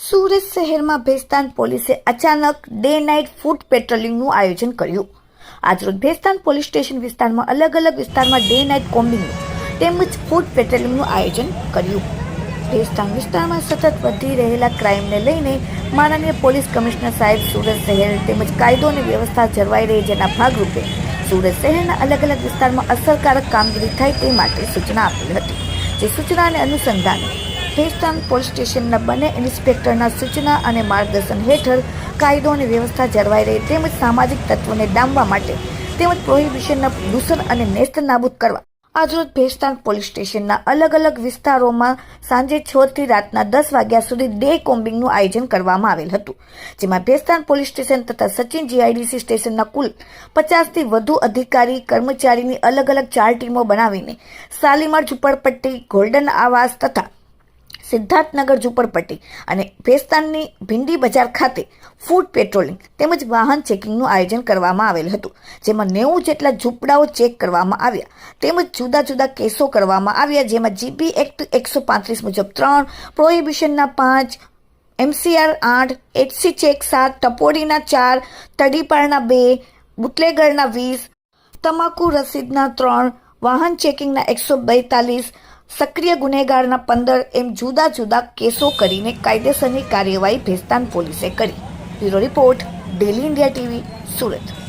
સુરત શહેરમાં ભેસ્તાન પોલીસે અચાનક ડે નાઇટ ફૂડ પેટ્રોલિંગનું આયોજન કર્યું. આજરોજ ભેસ્તાન પોલીસ સ્ટેશન વિસ્તારમાં અલગ અલગ વિસ્તારમાં ડે નાઇટ કોમ્બિંગનું તેમજ ફૂડ પેટ્રોલિંગનું આયોજન કર્યું. ભેસ્તાન વિસ્તારમાં સતત વધી રહેલા ક્રાઇમને લઈને માનનીય પોલીસ કમિશનર સાહેબ સુરત શહેર તેમજ કાયદો અને વ્યવસ્થા જળવાઈ રહે જેના ભાગરૂપે સુરત શહેરના અલગ અલગ વિસ્તારમાં અસરકારક કામગીરી થાય તે માટે સૂચના આપી હતી. જે સૂચનાને અનુસંધાને. ભેસ્તાન પોલીસ સ્ટેશનના બંને ઇન્સ્પેક્ટરના સૂચના અને માર્ગદર્શન હેઠળ કાયદો અને વ્યવસ્થા જળવાઈ રહે તેમજ સામાજિક તત્વોને ડામવા માટે તેમજ પ્રોહિબિશનના દૂષણ અને નેસ્ત નાબૂદ કરવા. આજરોજ ભેસ્તાન પોલીસ સ્ટેશનના અલગ અલગ વિસ્તારોમાં સાંજે છ થી રાતના દસ વાગ્યા સુધી ડે કોમ્બિંગનું આયોજન કરવામાં આવેલ હતું, જેમાં ભેસ્તાન પોલીસ સ્ટેશન તથા સચિન જીઆઈડીસી સ્ટેશનના કુલ પચાસથી વધુ અધિકારી, કર્મચારીની અલગ અલગ ચાર ટીમો બનાવીને શાલીમાર ઝુંપડપટ્ટી, ગોલ્ડન આવાસ તથા સિદ્ધાર્થનગર ઝુંપડપટ્ટી અને ભેસ્તાનની ભીંડી બજાર ખાતે ફૂડ પેટ્રોલિંગ તેમજ વાહન ચેકિંગનું આયોજન કરવામાં આવેલ હતું. જેમાં નેવું જેટલા ઝૂંપડાઓ ચેક કરવામાં આવ્યા તેમજ જુદા જુદા કેસો કરવામાં આવ્યા જેમાં જીબી એક્ટ એકસો પાંત્રીસ મુજબ ત્રણ, પ્રોહિબિશનના પાંચ, એમસીઆર આઠ, એચસી ચેક સાત ટપોડીના ચાર તડીપાળના બે, બુટલેગરના વીસ, તમાકુ રસીદના ત્રણ, વાહન ચેકિંગના એકસો બેતાલીસ સક્રિય ગુનેગારના પંદર એમ જુદા જુદા કેસો કરીને કાયદેસરની કાર્યવાહી ભેસ્તાન પોલીસે કરી. Bureau report, daily India TV, Surat.